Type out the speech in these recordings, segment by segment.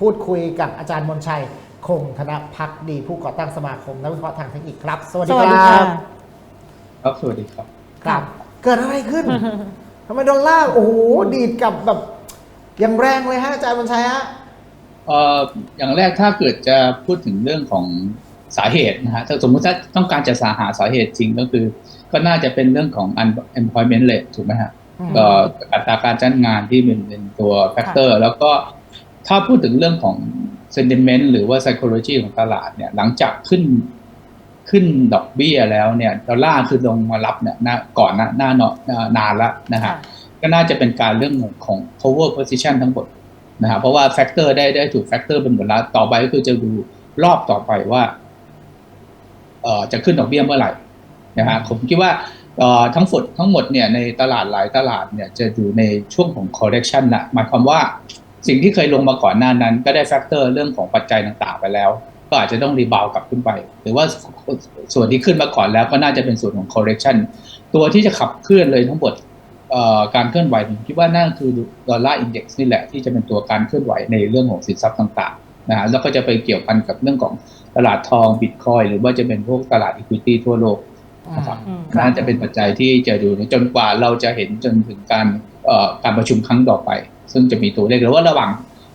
พูดคุยกับอาจารย์มนชัย คงธนพักดีผู้ก่อตั้งสมาคมนักวิเคราะห์ทางเทคนิคครับ สวัสสดีวัสคดีรัค่ะบครับสวัสดีครับครับ เกิดอะไรขึ้นทำไมดอลลาร์โอ้โหดีดกลับแบบอย่างแรงเลยฮะอาจารย์มนชัยฮะเอ่ออย่างแรกถ้าเกิดจะพูดถึงเรื่องของสาเหตุนะฮะถ้าสมมุติถ้าต้องการจะสาหาสาเหตุจริงก็คือ ก็น่าจะเป็นเรื่องของ unemployment rate ถูกไหมฮะอืมก็อัตราการจ้างงานที่เป็นเป็นตัวแฟกเตอร์ แล้วก็ ถ้าพูดถึงเรื่องของ sentiment หรือว่า psychology ของตลาดเนี่ย หลังจากขึ้นขึ้นดอกเบี้ยแล้วเนี่ยดอลลาร์คือลงมารับเนี่ยหน้าก่อนหน้าหน้าเนาะนานละนะฮะค่ะก็น่าจะเป็นการเรื่องของของ cover position ทั้งหมดนะฮะเพราะว่าแฟกเตอร์ได้ได้ถูกแฟกเตอร์เป็นหมดแล้วต่อไปก็คือจะดูรอบต่อไปว่าเอ่อจะขึ้นดอกเบี้ยเมื่อไหร่นะฮะผมคิดว่าเอ่อทั้งหมดทั้งหมดเนี่ยในตลาดหลายตลาดเนี่ยจะอยู่ในช่วงของ correction ละหมายความว่า สิ่งที่เคยลงมาก่อนหน้านั้น ก็ได้แฟกเตอร์เรื่องของปัจจัยต่างๆ ไปแล้ว ก็อาจจะต้องรีบาวกลับขึ้นไป หรือว่าส่วนที่ขึ้นมาก่อนแล้วก็น่าจะเป็นส่วนของ correction ตัวที่จะขับเคลื่อนเลยทั้งหมดเอ่อการเคลื่อนไหวผมคิดว่านั่นคือดอลลาร์อินเด็กซ์นี่แหละที่จะเป็นตัวการเคลื่อนไหวในเรื่องของสินทรัพย์ต่างๆนะฮะแล้วก็จะไปเกี่ยวพันกับเรื่องของตลาดทองบิตคอยหรือว่าจะเป็นพวกตลาดอีควิตี้ทั่วโลกนะครับอืมน่าจะเป็นปัจจัยที่จะดูจนกว่าเราจะเห็นจนถึงการเอ่อการประชุมครั้งต่อไป ซึ่งจะมีตัวเลขหรือว่าระหว่าง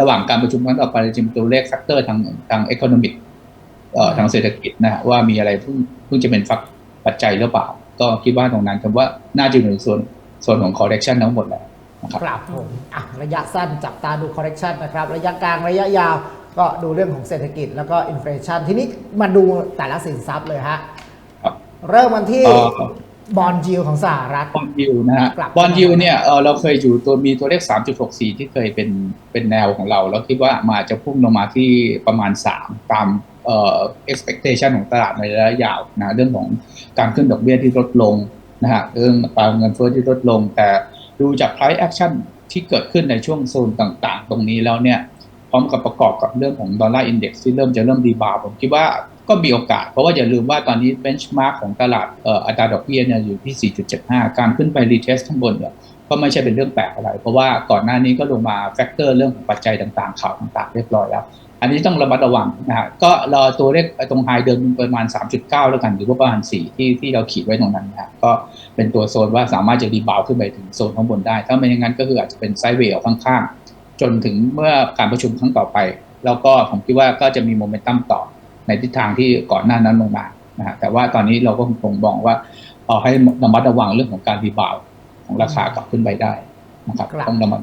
ระหว่างการประชุมครั้งต่อไปจะมีตัวเลขแฟกเตอร์ทางทาง e c o n o m i c เอ่อทางเศรษฐกิจนะฮะว่ามีอะไรเพิ่งเพิ่งจะเป็นฟักปัจจัยหรือเปล่า ก็คิดว่าตรงนั้นคำว่าน่าจะอยู่ในส่วนส่วนของ correction ทั้งหมดแล้วนะครับครับผมอะระยะสั้นจับตาดู correction นะครับ ระยะกลางระยะยาวก็ดูเรื่องของเศรษฐกิจแล้วก็อินฟลชันทีนี้มาดูแต่ละสินทรัพย์เลยฮะครับเริ่มวันที่เอ่อ บอลจิวของสหรัฐบอลยูนะฮะกลับบอลยูเนี่ยเออเราเคยอยู่ตัวมีตัวเลข 3.64 ที่เคยเป็นเป็นแนวของเรา แล้วคิดว่ามาจะพุ่งลงมาที่ประมาณ 3 ตามเอ่อ expectation ของตลาดในระยะยาวนะเรื่องของการขึ้นดอกเบี้ยที่ลดลงนะฮะเรื่องปริมาณเงินเฟ้อที่ลดลง แต่ดูจาก price action ที่เกิดขึ้นในช่วงโซนต่างๆ ตรงนี้แล้วเนี่ยพร้อมกับประกอบกับเรื่องของดอลลาร์อินเด็กซ์ที่เริ่มจะเริ่มดีบาวผมคิดว่า ก็มีโอกาส เพราะว่าอย่าลืมว่าตอนนี้เบนช์มาร์กของตลาดอ,อัตราดอกเบี้ยเนี่ยอยู่ที่ 4.75 การขึ้นไปรีเทสข้างบนเนี่ยก็ไม่ใช่เป็นเรื่องแปลกอะไร เพราะว่าก่อนหน้านี้ก็ลงมาแฟกเตอร์เรื่องของปัจจัยต่างๆข่าวต่างๆ เรียบร้อยแล้ว อันนี้ต้องระมัดระวังนะฮะก็รอตัวเลขตรงไฮเดิมประมาณ 3.9 แล้วกันหรือว่าประมาณ 4 ที่ที่เราขีดไว้ตรงนั้นนะก็เป็นตัวโซนว่าสามารถจะรีบาวขึ้นไปถึงโซนข้างบนได้ ถ้าไม่อย่างนั้นก็คืออาจจะเป็นไซด์เวย์ข้างๆจนถึงเมื่อการประชุมครั้งต่อไป แล้วก็ผมคิดว่าก็จะมีโมเมนตัมต่อ ในทิศทางที่ก่อนหน้านั้นลงมานะฮะแต่ว่าตอนนี้เราก็คงบอกว่าเอ่อให้ระมัดระวังเรื่องของการรีบาวด์ของราคากลับขึ้นไปได้นะครับครับต้องระมัด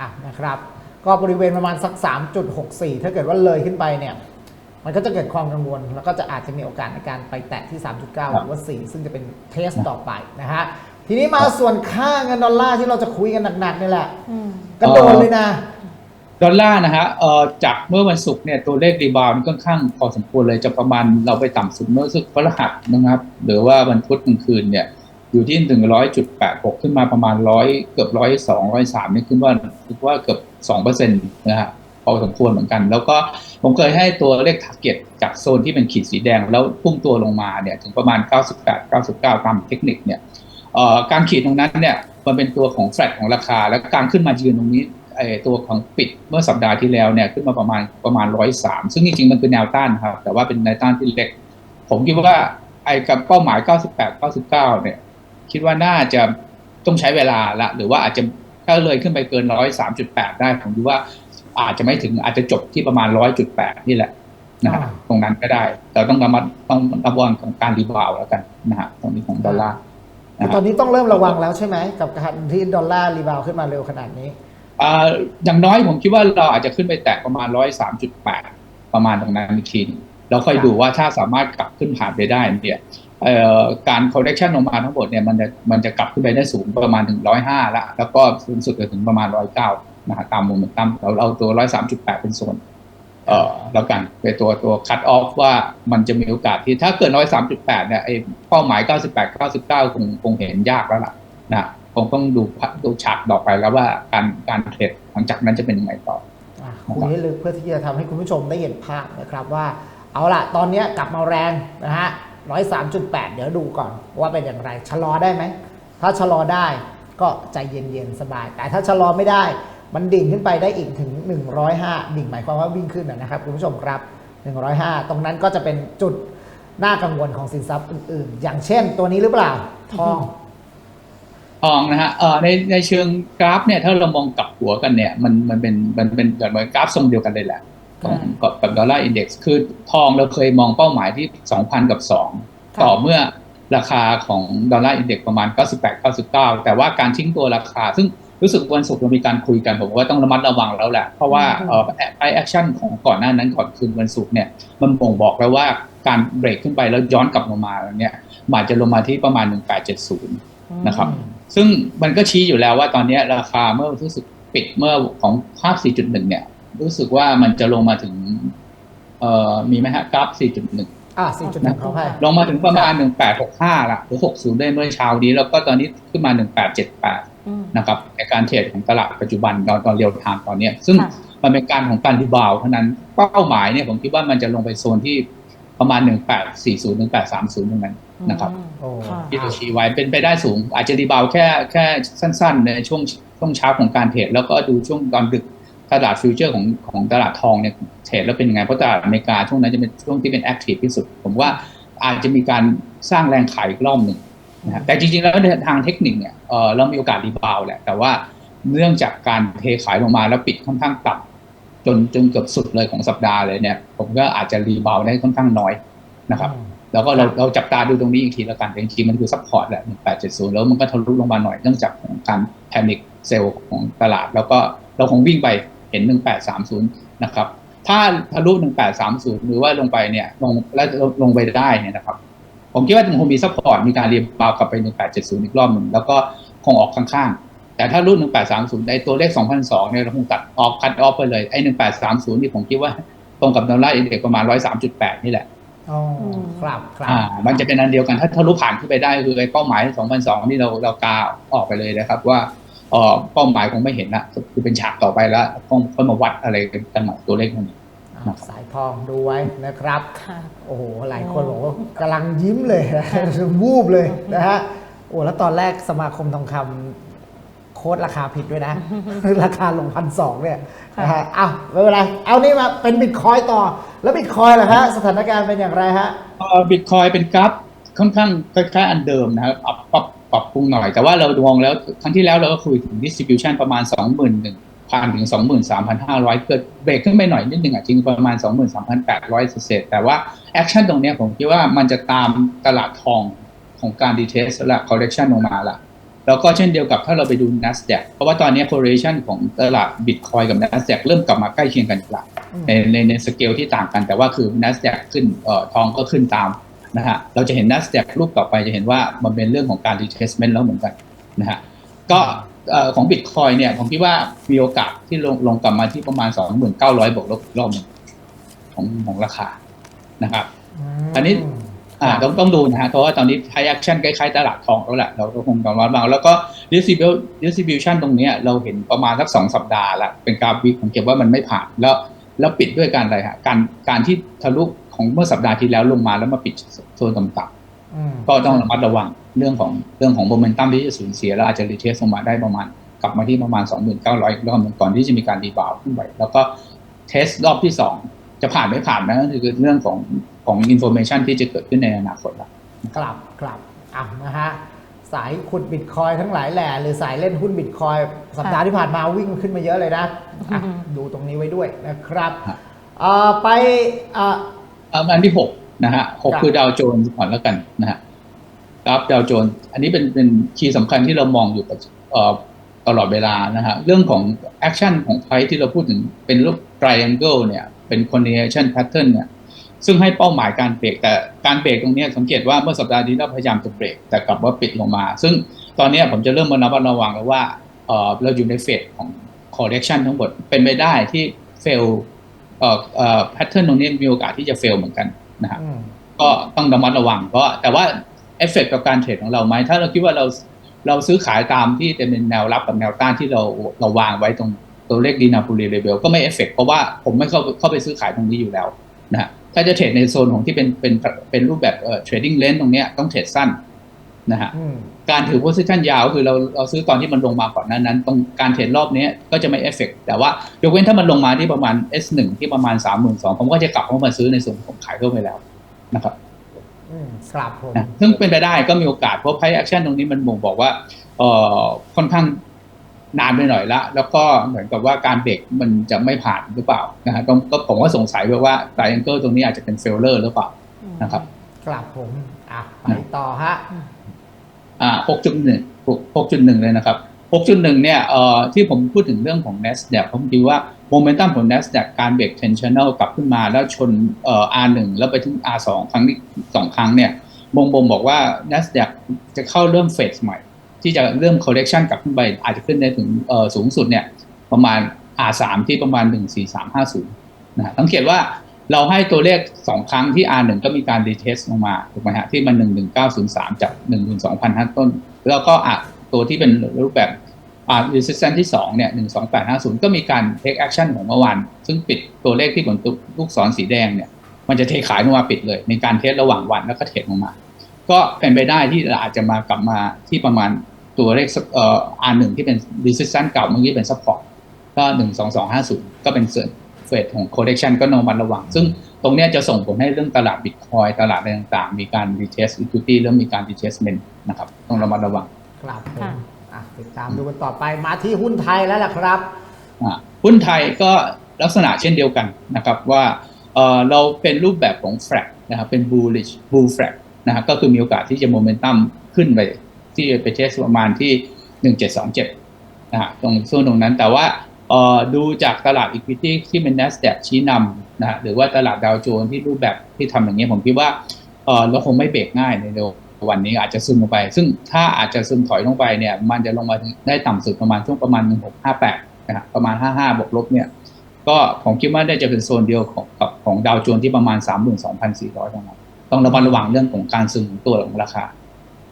อะนะครับ ก็บริเวณประมาณสัก 3.64 ถ้าเกิดว่าเลยขึ้นไปเนี่ย มันก็จะเกิดความกังวล แล้วก็จะอาจจะมีโอกาสในการไปแตะที่ 3.9 หรือว่า 4 ซึ่งจะเป็นเทสต่อไปนะฮะทีนี้มาส่วนค่าเงินดอลลาร์ที่เราจะคุยกันหนักๆนี่แหละอืมกระโดดเลยนะ ดอลลาร์นะฮะเอ่อจากเมื่อวันศุกร์เนี่ยตัวเลขรีบาวด์ค่อนข้างพอสมควรเลยจะประมาณเราไปต่ำสุดเมื่อศุกร์พฤหัสนะครับ หรือว่าวันพุธกลางคืนเนี่ยอยู่ที่ถึงร้อยจุดแปดหกขึ้นมาประมาณร้อยเกือบร้อยสองร้อยสามนี่ขึ้นว่าคิดว่าเกือบสองเปอร์เซ็นต์นะฮะพอสมควรเหมือนกัน แล้วก็ผมเคยให้ตัวเลข t า r g เก็ตจากโซนที่เป็นขีดสีแดง แล้วพุ่งตัวลงมาเนี่ยถึงประมาณ 98 99 ตามเทคนิคเนี่ยเอ่อการขีดตรงนั้นเนี่ยมันเป็นตัวของแฟลตของราคา แล้วการขึ้นมายืนตรงนี้ ไอ้ตัวของปิดเมื่อสัปดาห์ที่แล้วเนี่ยขึ้นมาประมาณประมาณร้อยสามซึ่งจริงๆมันคือแนวต้านครับ แต่ว่าเป็นแนวต้านที่เล็ก ผมคิดว่าไอ้กับเป้าหมาย 98 99 เนี่ย คิดว่าน่าจะต้องใช้เวลาละ หรือว่าอาจจะถ้าเลยขึ้นไปเกิน 103.8 ได้ ผมคิดว่าอาจจะไม่ถึงอาจจะจบที่ประมาณ 100.8 นี่แหละนะฮะอ่าตรงนั้นก็ได้ แต่ต้องระมัดต้องระวังของการรีบาวด์แล้วกันนะฮะตรงนี้ของดอลลาร์นะคตรัอบนนี้ต้องเริ่มระวังแล้วใช่ไหมกับการที่ดอลลาร์รีบาวด์ขึ้นมาเร็วขนาดนี้ อ่าอย่างน้อยผมคิดว่าเราอาจจะขึ้นไปแตะประมาณร้อยสามจุดแปดประมาณตรงนั้นอีกทีหนึงแล้วค่อยดูว่าถ้าสามารถกลับขึ้นผ่านไปได้เนี่ยเอ่อการ correction ลงมาทั้งหมดเนี่ยมันจะมันจะกลับขึ้นไปได้สูงประมาณถึงร้อยห้าละแล้วก็สูงสุดจะถึงประมาณร้อยเก้านะฮะตามโมเมนตัมเราเอาตัวร้อยสามจุดแปดเป็นส่วนเอ่อแล้วกันเป็นตัวตัว cut off ว่ามันจะมีโอกาสที่ถ้าเกิดร้อยสามจุดแปดเนี่ยไอ้เป้าหมายเก้าสิบแปดเก้าสิบเก้าคงคงเห็นยากแล้วล่ะนะ คงต้องดูดูฉากต่อไปแล้วว่าการการเทรดหลังจากนั้นจะเป็นยังไงต่ออะคุยให้ลึกเพื่อที่จะทำให้คุณผู้ชมได้เห็นภาพนะครับว่า เอาละตอนเนี้ยกลับมาแรงนะฮะร้อยสามจุดแปดเดี๋ยวดูก่อนว่าเป็นอย่างไร ชะลอได้ไหม ถ้าชะลอได้ก็ใจเย็นๆสบาย แต่ถ้าชะลอไม่ได้ มันดิ่งขึ้นไปได้อีกถึง 105 ดิ่งหมายความว่าวิ่งขึ้นนะนะครับคุณผู้ชมครับ 105 ตรงนั้นก็จะเป็นจุดน่ากังวลของสินทรัพย์อื่นๆ อย่างเช่นตัวนี้หรือเปล่าทอง ทองนะฮะเอ่อในในเชิงกราฟเนี่ยถ้าเรามองกลับหัวกันเนี่ยมันมันเป็นมันเป็นเหมือนกราฟทรงเดียวกันเลยแหละของกับกับดอลลาร์อินเด็กซ์คือทองเราเคยมองเป้าหมายที่2,000กับ2ค่ะต่อเมื่อราคาของดอลลาร์อินเด็กซ์ประมาณ 98 99 แต่ว่าการทิ้งตัวราคา ซึ่งรู้สึกวันศุกร์เรามีการคุยกันผมว่าต้องระมัดระวังแล้วแหละ เพราะว่าอืมเอ่อไอแอคชั่นของก่อนหน้านั้นก่อนคืนวันศุกร์เนี่ยมันบ่งบอกแล้วว่าการเบรกขึ้นไปแล้วย้อนกลับลงมาเนี่ยมันอาจจะลงมาที่ประมาณ 1870 นะครับ ซึ่งมันก็ชี้อยู่แล้วว่าตอนนี้ราคาเมื่อรู้สึกปิดเมื่อของภาพ 4.1 เนี่ย รู้สึกว่ามันจะลงมาถึง เอ่อมีไหมฮะกราฟ 4.1 อ่า4.1เขาให้ลงมาถึงประมาณ 1865ละหรือ 60 ได้เมื่อเช้านี้ แล้วก็ตอนนี้ขึ้นมา 1878อืมนะครับในการเทรดของตลาดปัจจุบันตอนตอนเรียลไทม์ตอนเนี้ยซึ่งค่ะมันเป็นการของการรีบาวด์เท่านั้นเป้าหมายเนี่ยผมคิดว่ามันจะลงไปโซนที่ ประมาณ 1840 1830ตรงนั้นนะครับอืมโอ้ค่ะที่เราชี้ไว้เป็นไปได้สูง อาจจะรีบาวด์แค่แค่สั้นๆ ในช่วงช่วงเช้าของการเทรดแล้วก็ดูช่วงตอนดึกตลาดฟิวเจอร์ของของตลาดทองเนี่ยเทรดแล้วเป็นยังไง เพราะตลาดอเมริกาช่วงนั้นจะเป็นช่วงที่เป็นแอคทีฟที่สุด ผมว่าอาจจะมีการสร้างแรงขายอีกรอบหนึ่งนะฮะแต่จริงๆแล้วในทางเทคนิคเนี่ยเออเรามีโอกาสรีบาวด์แหละแต่ว่าเนื่องจากการเทขายลงมาแล้วปิดค่อนข้างต่ำ จนจนเกือบสุดเลยของสัปดาห์เลยเนี่ย ผมก็อาจจะรีบาวด์ได้ค่อนข้างน้อยนะครับ แล้วก็เราเราจับตาดูตรงนี้อีกทีแล้วกันแต่จริงๆมันคือซัพพอร์ตแหละ1870แล้วมันก็ทะลุลงมาหน่อยเนื่องจากของการแพนิคเซลล์ของตลาด แล้วก็เราคงวิ่งไปเห็น1830นะครับถ้าทะลุ1830หรือว่าลงไปเนี่ยลงแล้วลงไปได้เนี่ยนะครับผมคิดว่ามันคงมีซัพพอร์ตมีการเรียนบาวกลับไป1870อีกรอบหนึ่งแล้วก็คงออกข้างๆ แต่ถ้ารุ่น 1830ไอ้ตัวเลข 2002เนี่ยเราคงตัดออกคัดออฟไปเลยไอ้ 1830 นี่ผมคิดว่าตรงกับดอลลาร์อินเด็กซ์ประมาณ 103.8 นี่แหละอ๋อครับครับอ่ามันจะเป็นอันเดียวกันถ้าทะลุผ่านขึ้นไปได้คือไอ้เป้าหมาย 2002 นี่เราเรากาออกไปเลยนะครับว่าเออเป้าหมายคงไม่เห็นละคือเป็นฉากต่อไปแล้วต้องค่อยมาวัดอะไรกันใหม่ตัวเลขพวกนี้อ่าสายทองดูไว้นะครับค่ะโอ้โห หลายคนบอกว่ากำลังยิ้มเลยวูบเลยนะฮะโอ้แล้วตอนแรกสมาคมทองคำโค้ดราคาผิดด้วยนะ ราคาลงพันสองเนี่ยนะฮะอ้าวไม่เป็นไรเอานี่มาเป็นบิตคอยต่อ แล้วบิตคอยล่ะฮะสถานการณ์เป็นอย่างไรฮะเอ่อบิตคอยเป็นกราฟค่อนข้างคล้ายๆอันเดิมนะครับปรับปรับปรับปรุงหน่อย แต่ว่าเรามองแล้วครั้งที่แล้วเราก็คุยถึง distribution ประมาณ 21,000ถึง 23,500 เกิดเบรกขึ้นไปหน่อยนิดนึงอะจริงประมาณ 23,800เศษๆแต่ว่าแอคชั่นตรงเนี้ยผมคิดว่ามันจะตามตลาดทองของการดีเทสและ correction ลงมาละ แล้วก็เช่นเดียวกับถ้าเราไปดู NASDAQ เพราะว่าตอนนี้ correlation ของตลาด Bitcoin กับ NASDAQ เริ่มกลับมาใกล้เคียงกันอีกละในในในสเกลที่ต่างกันแต่ว่าคือ NASDAQ ขึ้นเอ่อทองก็ขึ้นตามนะฮะเราจะเห็น NASDAQ รูปต่อไปจะเห็นว่ามันเป็นเรื่องของการ retracement แล้วเหมือนกันนะฮะก็เอ่อของ Bitcoin เนี่ยผมคิดว่ามีโอกาสที่ลงลงกลับมาที่ประมาณ 2,900บวกลบอีกรอบหนึ่งของของราคานะครับอันนี้ อ่าต้องต้องดูนะฮะเพราะว่าตอนนี้ high action คล้ายๆตลาดทองแล้วแหละเราก็คงต้องระวังแล้วก็ distribution distribution ตรงเนี้ยเราเห็นประมาณสักสองสัปดาห์ละเป็นกราฟวิกผมเก็บว่ามันไม่ผ่านแล้วแล้วปิดด้วยการอะไรฮะการการที่ทะลุของเมื่อสัปดาห์ที่แล้วลงมาแล้วมาปิดโซนต่ำอืมๆก็ต้องระมัดระวังเรื่องของเรื่องของโมเมนตัมที่จะสูญเสียแล้วอาจจะรีเทสลงมาได้ประมาณกลับมาที่ประมาณ 2,900อีกรอบหนึ่งก่อนที่จะมีการรีบาวด์ขึ้นไปแล้วก็เทสรอบที่สอง จะผ่านไม่ผ่านนะก็คือเรื่องของของอินโฟเมชันที่จะเกิดขึ้นในอนาคตละกลับกลับอะนะฮะสายขุดบิตคอยทั้งหลายแหล่หรือสายเล่นหุ้นบิตคอยสัปดาห์ที่ผ่านมาวิ่งขึ้นมาเยอะเลยนะอะอืมดูตรงนี้ไว้ด้วยนะครับครับเอ่อไปเอ่อเอาอันที่หกนะฮะหกครับคือดาวโจนส์ก่อนแล้วกันนะฮะกราฟดาวโจนส์อันนี้เป็นเป็นคีย์สำคัญที่เรามองอยู่กับเอ่อตลอดเวลานะฮะเรื่องของแอคชั่นของไพที่เราพูดถึงเป็นรูป triangle เนี่ย เป็น continuation pattern เนี่ยซึ่งให้เป้าหมายการเบรกแต่การเบรกตรงเนี้ยสังเกตว่าเมื่อสัปดาห์นี้เราพยายามจะเบรกแต่กลับว่าปิดลงมา ซึ่งตอนเนี้ยผมจะเริ่มมาระมัดระวังแล้วว่าเอ่อเราอยู่ในเฟสของ correction ทั้งหมดเป็นไปได้ที่ fail เอ่อเอ่อ pattern ตรงนี้มีโอกาสที่จะ fail เหมือนกันนะฮะอืมก็ต้องระมัดระวังก็แต่ว่าเอฟเฟกกับการเทรดของเราไหมถ้าเราคิดว่าเราเราซื้อขายตามที่จะเป็นแนวรับกับแนวต้านที่เราเราวางไว้ตรง ตัวเลขดีนาปูรีเลเวลก็ไม่เอฟเฟกเพราะว่าผมไม่เข้าเข้าไปซื้อขายตรงนี้อยู่แล้วนะฮะถ้าจะเทรดในโซนของที่เป็นเป็นเป็นรูปแบบเอ่อเทรดดิ้งเลนตรงเนี้ยต้องเทรดสั้นนะฮะอืมการถือ position ยาวคือเราเราซื้อตอนที่มันลงมาก่อนหนั้นนั้นตรงการเทรดรอบนี้ก็จะไม่เอฟเฟกแต่ว่ายกเว้นถ้ามันลงมาที่ประมาณ S1 ที่ประมาณ 3 2 0 0 0ผมก็จะกลับเข้ามาซื้อในส่วนของขายเพิ่มไปแล้วนะครับอืมครับผมนะซึ่งเป็นไปได้ก็มีโอกาสเพราะ price action ตรงนี้มันบ่งบอกว่าเอ่อค่อนข้าง นานไปหน่อยละ แล้วก็เหมือนกับว่าการเบรกมันจะไม่ผ่านหรือเปล่านะฮะต้องก็ผมก็สงสัยไปว่า triangle ตรงนี้อาจจะเป็น failure หรือเปล่านะครับครับผมอะไปต่อฮะอ่า6.1 6.1เลยนะครับ6.1เนี่ยเอ่อที่ผมพูดถึงเรื่องของ NASDAQ ผมคิดว่าโมเมนตัมของ NASDAQ การเบรก tensional กลับขึ้นมาแล้วชนเอ่อ R1 แล้วไปถึง R2 ครั้งนี้สองครั้งเนี่ยบ่งบ่งบอกว่า NASDAQ จะเข้าเริ่มเฟสใหม่ ที่จะเริ่ม correction กลับขึ้นไปอาจจะขึ้นได้ถึงสูงสุดเนี่ยประมาณ R3 ที่ประมาณ 14350นะฮะสังเกตว่าเราให้ตัวเลข 2 ครั้งที่ R1 ก็มีการ retest ลงมาถูกไหมฮะที่มัน 11903 จาก 12,000ต้น แล้วก็อะตัวที่เป็นรูปแบบอ่า resistance ที่2เนี่ย12850 ก็มีการ take action ของเมื่อวานซึ่งปิดตัวเลขที่บนลูกศรสีแดงเนี่ยมันจะเทขายลงมาปิดเลย ในการเทสระหว่างวันแล้วก็เทรดลงมา ก็เป็นไปได้ที่เราอาจจะมากลับมาที่ประมาณ ตัวเลขเอ่อ R1 ที่เป็น resistance เก่าเมื่อกี้เป็น support ก็12250ก็เป็นส่วนเฟสของ correction ก็นองมันระวัง ซึ่งตรงเนี้ยจะส่งผลให้เรื่องตลาดบิตคอยตลาดอะไรต่างๆ มีการ retest equity เริ่มมีการ retestment นะครับ ต้องระมัดระวัง ครับผค่ะมอะติดตามดูกันต่อไปมาที่หุ้นไทยแล้วล่ะครับอ่าหุ้นไทยก็ลักษณะเช่นเดียวกันนะครับว่าเอ่อเราเป็นรูปแบบของ flag นะครับเป็น bullish bull flag นะครับก็คือมีโอกาสที่จะโมเมนตัมขึ้นไป ที่ไปเทสประมาณที่1727นะฮะตรงช่วงตรงนั้นแต่ว่าเอ่อดูจากตลาด equity ที่เป็น NASDAQ ชี้นำนะหรือว่าตลาดดาวโจนส์ที่รูปแบบที่ทำอย่างนี้ยผมคิดว่าเออเราคงไม่เบรกง่ายในเร็ววันนี้อาจจะซึมลงไป ซึ่งถ้าอาจจะซึมถอยลงไปเนี่ยมันจะลงมาได้ต่ำสุดประมาณช่วงประมาณ 1658นะฮะประมาณ 55 บวกลบเนี่ยก็ผมคิดว่าได้จะเป็นโซนเดียวของกับของดาวโจนส์ที่ประมาณ 32,400ตรงนั้นต้องระมัดระวังเรื่องของการซึมของตัวของราคา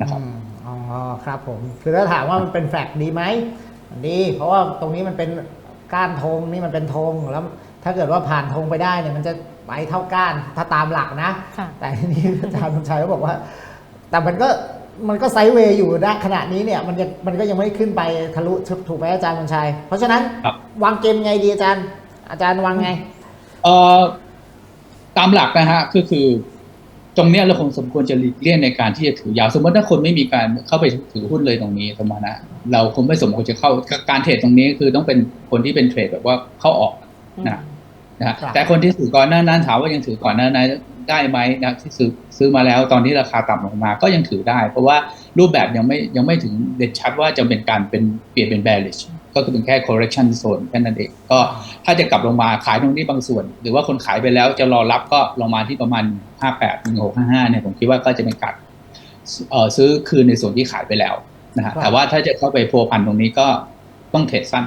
นะครับ อืมอ๋อครับผมคือถ้าถามว่ามันเป็นแฟกต์ดีไหมดีเพราะว่าตรงนี้มันเป็นก้านธงนี่มันเป็นธงแล้ว ถ้าเกิดว่าผ่านธงไปได้เนี่ยมันจะไปเท่าก้านถ้าตามหลักนะค่ะแต่ทีนี้อาจารย์บุญชัยก็บอกว่า แต่มันก็มันก็ไซด์เวย์อยู่นะขณะนี้เนี่ยมันยังมันก็ยังไม่ขึ้นไปทะลุถูกไหมอาจารย์บุญชัย เพราะฉะนั้นครับวางเกมไงดีอาจารย์ อาจารย์วางไงเอ่อตามหลักนะฮะก็คือ ตรงเนี้ยเราคงสมควรจะหลีกเลี่ยงในการที่จะถือยาว สมมติถ้าคนไม่มีการเข้าไปถือหุ้นเลยตรงนี้สมมตินะเราคงไม่สมควรจะเข้าการเทรดตรงนี้คือต้องเป็นคนที่เป็นเทรดแบบว่าเข้าออกนะนะฮะครับแต่คนที่ถือก่อนหน้านั้นถามว่ายังถือก่อนหน้านั้นได้ไหมนะที่ซื้อซื้อมาแล้วตอนที่ราคาต่ำลงมาก็ยังถือได้ เพราะว่ารูปแบบยังไม่ยังไม่ถึงเด่นชัดว่าจะเป็นการเป็นเปลี่ยนเป็น bearish ก็คือเป็นแค่ correction zone แค่นั้นเอง ก็ถ้าจะกลับลงมาขายตรงนี้บางส่วน หรือว่าคนขายไปแล้วจะรอรับก็ลงมาที่ประมาณ 58 16 55 เนี่ยผมคิดว่าก็จะเป็นการเอ่อซื้อคืนในส่วนที่ขายไปแล้วนะฮะครับแต่ว่าถ้าจะเข้าไปพัวพันตรงนี้ก็ต้องเทรดสั้น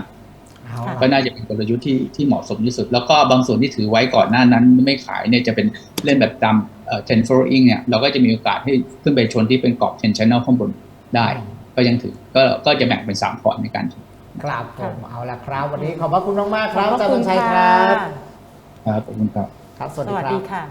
เอาค่ะก็น่าจะเป็นกลยุทธ์ที่ที่เหมาะสมที่สุด แล้วก็บางส่วนที่ถือไว้ก่อนหน้านั้นไม่ขายเนี่ยจะเป็นเล่นแบบตามเอ่อ ten following เนี่ยเราก็จะมีโอกาสให้ขึ้นไปชนที่เป็นกรอบ ten channel ข้างบนได้ ก็ยังถือก็ก็จะแบ่งเป็นสามพอร์ตในการถือ ครับผม เอาละครับ วันนี้ขอบพระคุณมากๆคขอรับบพอาระจารย์คุบุณญชัยคค่ะรับ ครับขอบคุณครับ ครับสสวัสดีวัสครัดีบ ค่ะ